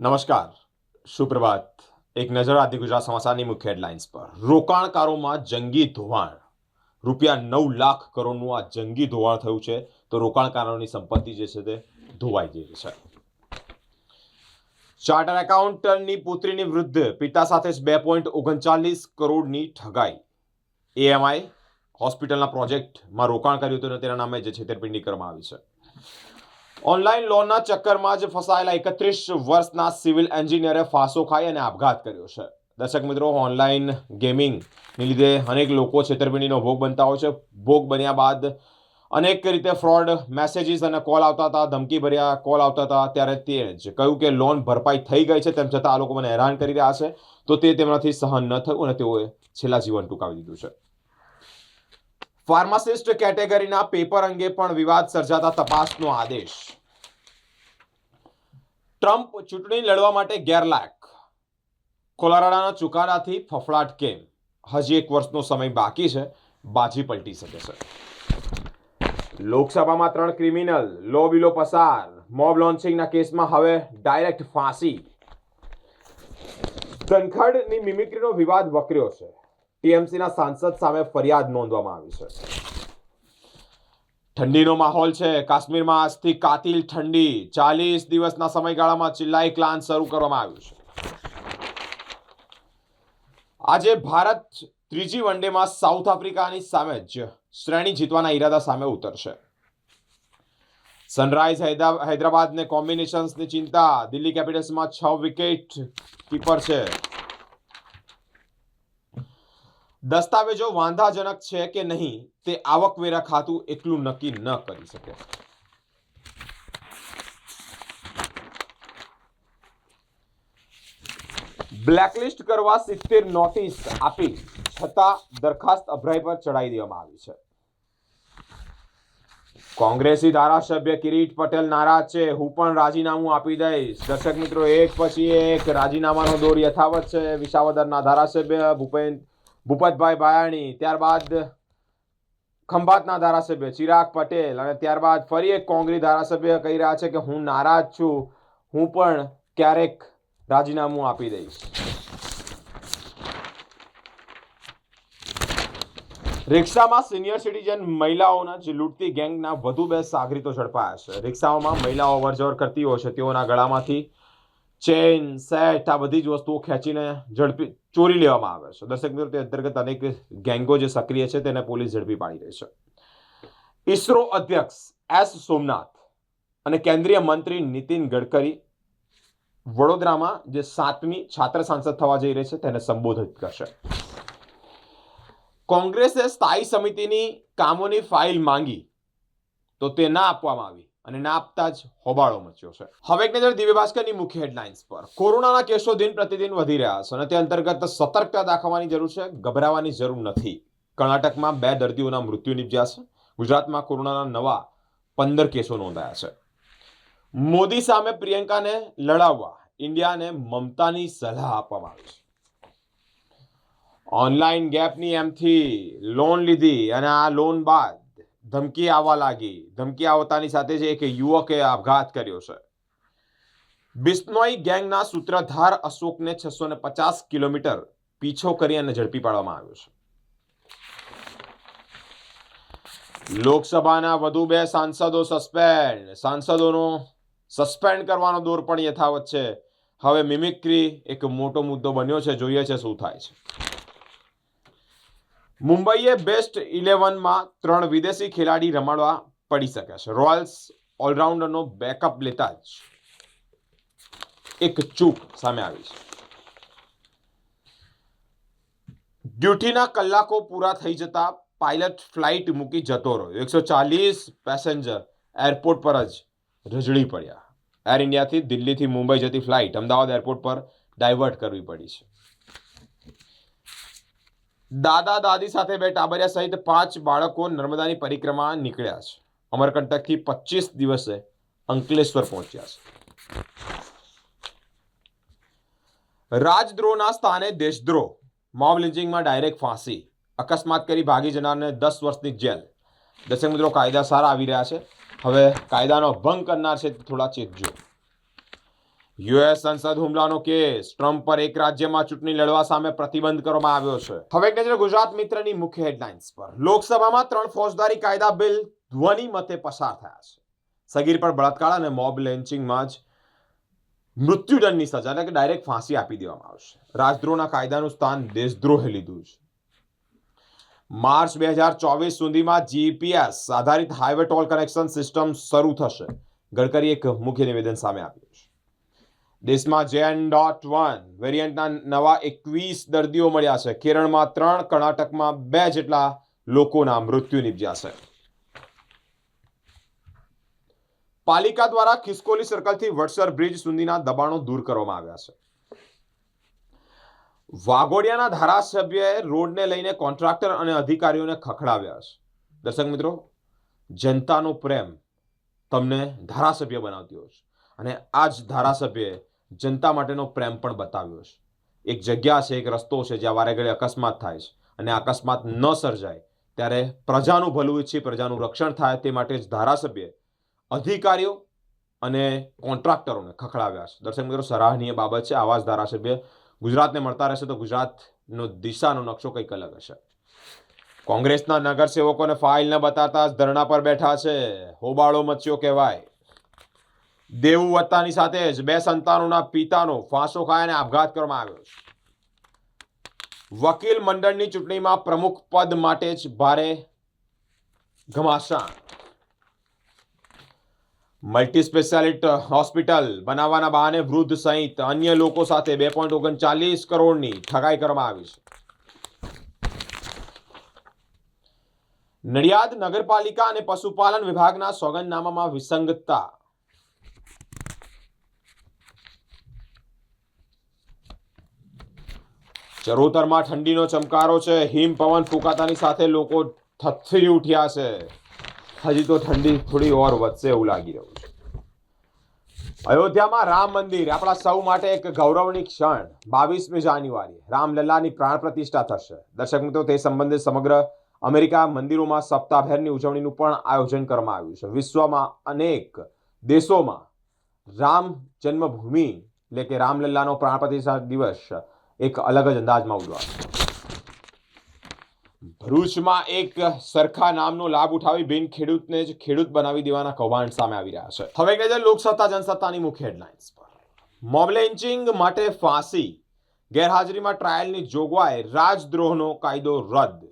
નમસ્કાર. સુપ્રભાત. એક નજર આદિ ગુજરાત સમાચારની મુખ્ય હેડલાઇન્સ પર. રોકાણકારોમાં જંગી ધોવાણ. રૂપિયા નવ લાખ કરોડનું આ જંગી ધોવાણ થયું છે તો રોકાણકારોની સંપત્તિ જે છે તે ધોવાઈ ગઈ છે. ચાર્ટર એકાઉન્ટની પુત્રીની વૃદ્ધ, પિતા સાથે જ બે પોઈન્ટ ઓગણચાલીસ કરોડની ઠગાઈ. એએમઆઈ હોસ્પિટલના પ્રોજેક્ટમાં રોકાણ કર્યું હતું અને તેના નામે જે છેતરપિંડી કરવામાં આવી છે. ઓનલાઈન લોનના ચક્કરમાં જ ફસાયેલા એકત્રીસ વર્ષના સિવિલ એન્જિનિયરે ફાંસો ખાઈ અને આપઘાત કર્યો છે. દર્શક મિત્રો, ઓનલાઈન ગેમિંગને લીધે અનેક લોકો છેતરપિંડીનો ભોગ બનતા હોય છે. ભોગ બન્યા બાદ અનેક રીતે ફ્રોડ મેસેજીસ અને કોલ આવતા હતા ધમકી ભર્યા કોલ આવતા હતા. ત્યારે તે જ કહ્યું કે લોન ભરપાઈ થઈ ગઈ છે તેમ છતાં આ લોકો મને હેરાન કરી રહ્યા છે. તો તે તેમનાથી સહન ન થયું અને તેઓએ છેલ્લા જીવન ટૂંકાવી દીધું છે. ફાર્માસિસ્ટ કેટેગરીના પેપર અંગે પણ વિવાદ સર્જાતા તપાસનો આદેશ. ટ્રમ્પ ચૂંટણી લડવા માટે ગેરલાયક. કોલોરાડાના ચુકાદાથી ફફડાટ કેમ? હજી એક વર્ષનો સમય બાકી છે. બાજી પલટી શકે છે. લોકસભામાં ત્રણ ક્રિમિનલ, લો બિલો પસાર. મોબ લોન્ચિંગના કેસમાં હવે ડાયરેક્ટ ફાંસી. ધનખડની મિમિક્રીનો વિવાદ વકર્યો છે. ટીએમસીના સાંસદ સામે ફરિયાદ નોંધવામાં આવી છે. ઠંડીનો માહોલ છે. કાશ્મીરમાં આજથી કાતિલ ઠંડી. ચાલીસ દિવસના સમયગાળામાં ચિલ્લાઈ ક્લાન શરૂ કરવામાં આવ્યું છે. આજે ભારત ત્રીજી વનડેમાં સાઉથ આફ્રિકાની સામે જ શ્રેણી જીતવાના ઈરાદા સામે ઉતરશે. સનરાઈઝ હૈદરા- હૈદરાબાદને કોમ્બિનેશન્સની ચિંતા. દિલ્હી કેપિટલ્સમાં છ વિકેટ કીપર છે. દસ્તાવેજો વાંધાજનક છે કે નહીં તે આવકવેરા ખાતું એકલું નક્કી ન કરી શકે. બ્લેકલિસ્ટ કરવા સિત્તેર નોટિસ આપી, છતાં દરખાસ્ત અભરાઈ પર ચડાવી દેવામાં આવી છે. કોંગ્રેસી ધારાસભ્ય કિરીટ પટેલ નારાજ છે. હું પણ રાજીનામું આપી દઈશ. દર્શક મિત્રો, એક પછી એક રાજીનામાનો દોર યથાવત છે. વિસાવદરના ધારાસભ્ય ભૂપેન ભૂપતભાઈ બાયાણી, ત્યારબાદ ખંભાતના ધારાસભ્ય ચિરાગ પટેલ અને ત્યારબાદ ફરી એક કોંગ્રેસ ધારાસભ્ય કહી રહ્યા છે કે હું નારાજ છું, હું પણ ક્યારેક રાજીનામું આપી દઈશ. રિક્ષામાં સિનિયર સિટીઝન મહિલાઓના જે લૂંટતી ગેંગના વધુ બે સાગરીતો ઝડપાયા છે. રિક્ષાઓમાં મહિલાઓ અવરજવર કરતી હોય છે, તેઓના ગળામાંથી ચેન સેટ, આ બધી જ વસ્તુઓ ખેંચીને ઝડપી, ચોરી લેવામાં આવે છે. દર્શક મિત્રો, તે અંતર્ગત અનેક ગેંગો જે સક્રિય છે તેને પોલીસ ઝડપી પાડી રહી છે. ઇસરો અધ્યક્ષ એસ સોમનાથ અને કેન્દ્રીય મંત્રી નીતિન ગડકરી વડોદરામાં જે સાતમી છાત્ર સાંસદ થવા જઈ રહી છે તેને સંબોધિત કરશે. કોંગ્રેસે સ્થાયી સમિતિની કામોની ફાઇલ માંગી તો તે ના આપવામાં આવી. અને ના આપતા જ હોબાળો મચ્યો છે. હવે એક નજર દિવ્ય ભાસ્કરની મુખ્ય હેડલાઇન્સ પર. કોરોનાના કેસો દિન પ્રતિદિન વધી રહ્યા છે અને તે અંતર્ગત સતર્કતા દાખવવાની જરૂર છે, ગભરાવાની જરૂર નથી. કર્ણાટકમાં બે દર્દીઓના મૃત્યુ નિપજ્યા છે. ગુજરાતમાં કોરોનાના નવા પંદર કેસો નોંધાયા છે. મોદી સામે પ્રિયંકાને લડાવવા ઇન્ડિયાને મમતાની સલાહ આપવામાં આવી છે. ઓનલાઈન ગેપની એમથી લોન લીધી અને આ લોન બાદ ધમકી આવવા લાગી. ધમકી આવતાની સાથે જ એક યુવકે આપઘાત કર્યો છે. બિસ્નોઈ ગેંગના સૂત્રધાર અશોકને છસો ને પચાસ કિલોમીટર પીછો કરી અને ઝડપી પાડવામાં આવ્યો છે. લોકસભાના વધુ બે સાંસદો સસ્પેન્ડ. સાંસદોનો સસ્પેન્ડ કરવાનો દોર પણ યથાવત છે. હવે મિમિક્રી એક મોટો મુદ્દો બન્યો છે. જોઈએ છે શું થાય છે. મુંબઈએ બેસ્ટ ઇલેવનમાં ત્રણ વિદેશી ખેલાડી રમાડવા પડી શકે છે. રોયલ્સ ઓલરાઉન્ડરનો બેકઅપ લેતા જ એક ચૂક સામે આવી છે. ડ્યુટીના કલાકો પૂરા થઈ જતા પાયલટ ફ્લાઇટ મૂકી જતો રહ્યો. એકસો ચાલીસ પેસેન્જર એરપોર્ટ પર જ રજળી પડ્યા. એર ઇન્ડિયાથી દિલ્હીથી મુંબઈ જતી ફ્લાઇટ અમદાવાદ એરપોર્ટ પર ડાયવર્ટ કરવી પડી છે. દાદા દાદી સાથે બે ટાબરિયા સહિત પાંચ બાળકો નર્મદાની પરિક્રમા નીકળ્યા છે. અમરકંટકથી પચીસ દિવસે અંકલેશ્વર પહોંચ્યા છે. રાજદ્રોહના સ્થાને દેશદ્રોહ. મોબ લિંચિંગમાં ડાયરેક્ટ ફાંસી. અકસ્માત કરી ભાગી જનારને દસ વર્ષની જેલ. દર્શક મિત્રો, કાયદા સારા આવી રહ્યા છે. હવે કાયદાનો ભંગ કરનાર છે થોડા ચેતજો. યુએસ સંસદ હુમલાનો કેસ. ટ્રમ્પ પર એક રાજ્યમાં ચૂંટણી લડવા સામે પ્રતિબંધ કરવામાં આવ્યો છે. હવે નજર ગુજરાત મિત્રની મુખ્ય હેડલાઇન્સ પર. લોકસભામાં ત્રણ ફોજદારી કાયદા બિલ ધ્વનિ મતે પસાર થયા છે. સગીર પર બળાત્કાર અને મોબ લેન્ચિંગમાં જ મૃત્યુદંડની સજા, એટલે કે ડાયરેક્ટ ફાંસી આપી દેવામાં આવશે રાજદ્રોહના કાયદાનું સ્થાન દેશદ્રોહે લીધું છે. માર્ચ બે હજાર ચોવીસ સુધીમાં જીપીએસ આધારિત હાઈવે ટોલ કનેક્શન સિસ્ટમ શરૂ થશે. ગડકરી એક મુખ્ય નિવેદન સામે આવ્યું છે. દેશમાં જેન ડોટ વન વેરિયન્ટના નવા એકવીસ દર્દીઓ મળ્યા છે. કેરળમાં ત્રણ, કર્ણાટકમાં બે જેટલા લોકોના મૃત્યુ નિપજ્યા છે. પાલિકા દ્વારા ખિસકોલી સર્કલથી વડસર બ્રિજ સુધીના દબાણો દૂર કરવામાં આવ્યા છે. વાઘોડિયાના ધારાસભ્યએ રોડને લઈને કોન્ટ્રાક્ટર અને અધિકારીઓને ખખડાવ્યા છે. દર્શક મિત્રો, જનતાનો પ્રેમ તમને ધારાસભ્ય બનાવતી હોય છે. અને આ જ ધારાસભ્યએ જનતા માટેનો પ્રેમ પણ બતાવ્યો છે. એક જગ્યા છે, એક રસ્તો છે, જ્યાં વારે ઘડી અકસ્માત થાય છે અને અકસ્માત ન સર્જાય ત્યારે પ્રજાનું ભલું ઈચ્છી પ્રજાનું રક્ષણ થાય તે માટે જ ધારાસભ્ય, અધિકારીઓ અને કોન્ટ્રાક્ટરોને ખખડાવ્યા છે. દર્શક મિત્રો, સરાહનીય બાબત છે, આવા જ ધારાસભ્ય ગુજરાતને મળતા રહેશે તો ગુજરાતનો દિશાનો નકશો કંઈક અલગ હશે. કોંગ્રેસના નગરસેવકોને ફાઇલ ન બતાતા ધરણા પર બેઠા છે. હોબાળો મચ્યો કહેવાય. દેવું વત્તાની સાથે જ બે સંતાનોના પિતાનો ફાંસો ખાઈને આપઘાત કરવામાં આવ્યો છે. વકીલ મંડળની ચૂંટણીમાં પ્રમુખ પદ માટે જ ભારે ઘમાસાણ. મલ્ટી સ્પેશિયાલિટ હોસ્પિટલ બનાવવાના બહાને વૃદ્ધ સહિત અન્ય લોકો સાથે બે પોઈન્ટ ઓગણચાલીસ કરોડની ઠગાઈ કરવામાં આવી છે. નડિયાદ નગરપાલિકા અને પશુપાલન વિભાગના સોગંદનામામાં વિસંગતતા ચરોતરમાં ઠંડીનો ચમકારો છે. હિમ પવન ફૂંકાતાની સાથે લોકો થથરી ઉઠ્યા છે. હજી તો ઠંડી થોડી ઓર વધશે એવું લાગી રહ્યું છે. અયોધ્યામાં રામ મંદિર, આપણા સૌ માટે એક ગૌરવની ક્ષણ. બાવીસમી જાન્યુઆરી, રામલલ્લાની પ્રાણ પ્રતિષ્ઠા થશે. દર્શક મિત્રો, તે સંબંધે સમગ્ર અમેરિકા મંદિરોમાં સપ્તાહભેરની ઉજવણીનું પણ આયોજન કરવામાં આવ્યું છે. વિશ્વમાં અનેક દેશોમાં રામ જન્મભૂમિ, એટલે કે રામલલ્લાનો પ્રાણ પ્રતિષ્ઠા દિવસ એક અલગ જ અંદાજમાં ઉડવા ભરૂચમાં એક સરખા નામનો લાભ ઉઠાવી બિન ખેડૂતને જ ખેડૂત બનાવી દેવાના કૌભાંડ સામે આવી રહ્યા છે. હવે કહે નજર લોકસત્તા, જનસત્તાની મુખ્ય હેડલાઇન્સ પર. મોબ માટે ફાંસી, ગેરહાજરીમાં ટ્રાયલની જોગવાઈ, રાજદ્રોહનો કાયદો રદ.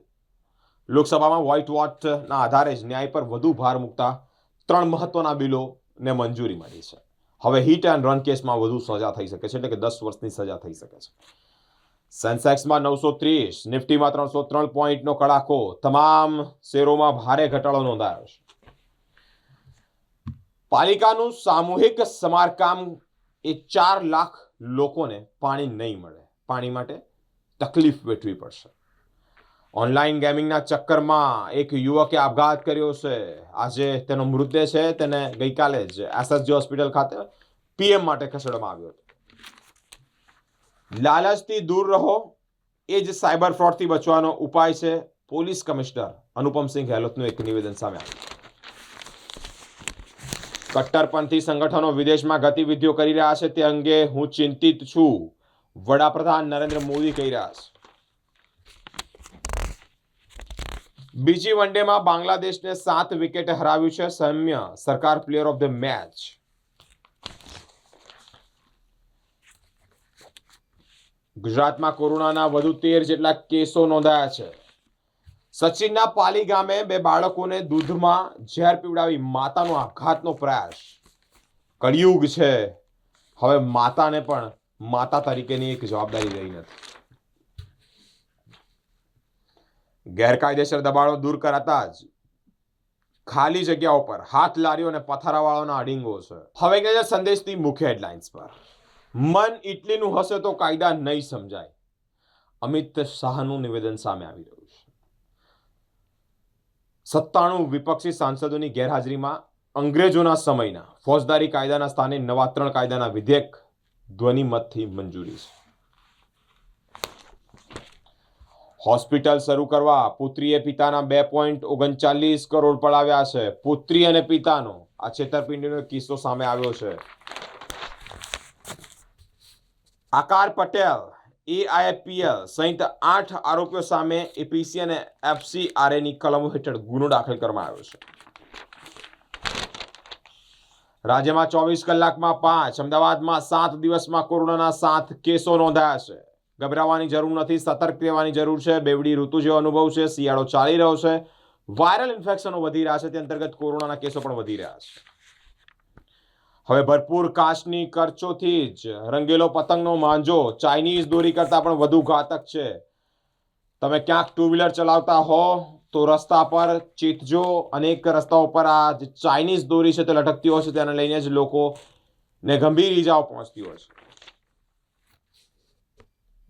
લોકસભામાં વ્હાઇટ વોટના આધારે જ ન્યાય પર વધુ ભાર મૂકતા ત્રણ મહત્વના બિલોને મંજૂરી મળી છે. હવે હિટ એન્ડ રન કેસમાં વધુ સજા થઈ શકે છે, એટલે કે દસ વર્ષની સજા થઈ શકે છે. સેન્સેક્સમાં નવસો ત્રીસ, નિફ્ટીમાં ત્રણસો ત્રણ પોઈન્ટનો કડાકો. તમામ શેરોમાં ભારે ઘટાડો નોંધાયો છે. પાલિકાનું સામૂહિક સમારકામ એ ચાર લાખ લોકોને પાણી નહીં મળે. પાણી માટે તકલીફ વેઠવી પડશે. ઓનલાઈન ગેમિંગના ચક્કરમાં એક યુવકે આપઘાત કર્યો છે. આજે તેનો મૃતદેહ છે, તેને ગઈકાલે જ એસએસજી હોસ્પિટલ ખાતે પીએમ માટે ખસેડવામાં આવ્યો હતો. લાલચથી દૂર રહો. એ જ સાયબર ફ્રોડથી બચવાનો ઉપાય છે. પોલીસ કમિશનર અનુપમસિંહ ગેહલોતનું એક નિવેદન સામે આવ્યું. કટ્ટરપંથી સંગઠનો વિદેશમાં ગતિવિધિઓ કરી રહ્યા છે. તે અંગે હું ચિંતિત છું. વડાપ્રધાન નરેન્દ્ર મોદી કહી રહ્યા છે. બીજી વનડેમાં બાંગ્લાદેશને સાત વિકેટે હરાવ્યું છે. સૌમ્ય સરકાર પ્લેયર ઓફ ધ મેચ. ગુજરાતમાં કોરોનાના વધુ તેર જેટલા કેસો નોંધાયા છે. સચિનના પાલી ગામે બે બાળકોને દૂધમાં ઝેર પીવડાવી માતાનો આઘાતનો પ્રયાસ. કળિયુગ છે. હવે માતાને પણ માતા તરીકેની એક જવાબદારી રહી નથી. ગેરકાયદેસર દબાણો દૂર કરાતા જ ખાલી જગ્યાઓ પર હાથ લારીઓ અને પથારાવાળાના અડીંગો છે. હવે સંદેશની મુખ્ય હેડલાઇન્સ પર. મન ઇટલીનું હશે તો કાયદા નહીં સમજાય. અમિત શાહનું નિવેદન સામે આવી રહ્યું છે. સત્તાણું વિપક્ષી સાંસદોની ગેરહાજરીમાં અંગ્રેજોના સમયના ફોજદારી કાયદાના સ્થાને નવા ત્રણ કાયદાના વિધેયક ધ્વનિમતથી મંજૂરી છે. હોસ્પિટલ શરૂ કરવા પુત્રીએ પિતાના બે પોઈન્ટ ઓગણચાલીસ કરોડ પડાવ્યા છે. પુત્રી અને પિતાનો આ છેતરપિંડીનો કિસ્સો સામે આવ્યો છે. આકાર પટેલ એઆઈપીએલ સહિત આઠ આરોપીઓ સામે એપીસી અને એફસીઆરએની કલમો હેઠળ ગુનો દાખલ કરવામાં આવ્યો છે. રાજ્યમાં ચોવીસ કલાકમાં પાંચ, અમદાવાદમાં સાત દિવસમાં કોરોનાના સાત કેસો નોંધાયા છે. ગભરાવાની જરૂર નથી, સતર્ક રહેવાની જરૂર છે. બેવડી ઋતુ જેવો અનુભવ છે, શિયાળો ચાલી રહ્યો છે. વાયરલ ઇન્ફેક્શનો વધી રહ્યા છે, તે અંતર્ગત કોરોનાના કેસો પણ વધી રહ્યા છે. હવે ભરપૂર કાચની કરચોથી જ રંગેલો પતંગનો માંજો ચાઇનીઝ દોરી કરતાં પણ વધુ ઘાતક છે. તમે ક્યાંક ટુ વ્હીલર ચલાવતા હો તો રસ્તા પર ચેતજો. અનેક રસ્તાઓ પર આ જે ચાઇનીઝ દોરી છે તે લટકતી હોય છે, તેને લઈને જ લોકોને ગંભીર ઈજાઓ પહોંચતી હોય છે.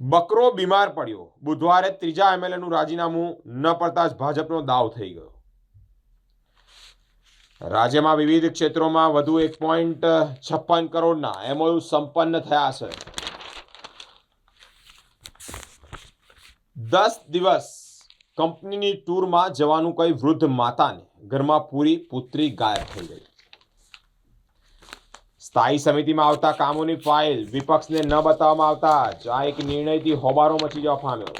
બકરો બીમાર પડ્યો. બુધવારે ત્રીજા એમએલએનું રાજીનામું ન પડતા જ ભાજપનો દાવ થઈ ગયો. રાજ્યમાં વિવિધ ક્ષેત્રોમાં વધુ એક પોઈન્ટ છપ્પન કરોડના એમઓયુ સંપન્ન થયા છે. દસ દિવસ કંપનીની ટૂરમાં જવાનું કઈ વૃદ્ધ માતાને ઘરમાં પૂરી પુત્રી ગાયબ થઈ ગઈ. સ્થાયી સમિતિમાં આવતા કામોની ફાઇલ વિપક્ષને ન બતાવવામાં આવતા જ આ એક નિર્ણયથી હોબારો મચી જવા પામ્યો.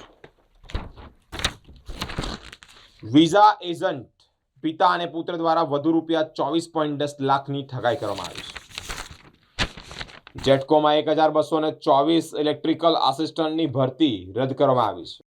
વિઝા એજન્ટ પિતા અને પુત્ર દ્વારા વધુ રૂપિયા ચોવીસ પોઈન્ટ દસ લાખની ઠગાઈ કરવામાં આવી છે. જેટકોમાં એક હજાર બસો ચોવીસ ઇલેક્ટ્રિકલ આસિસ્ટન્ટની ભરતી રદ કરવામાં આવી છે.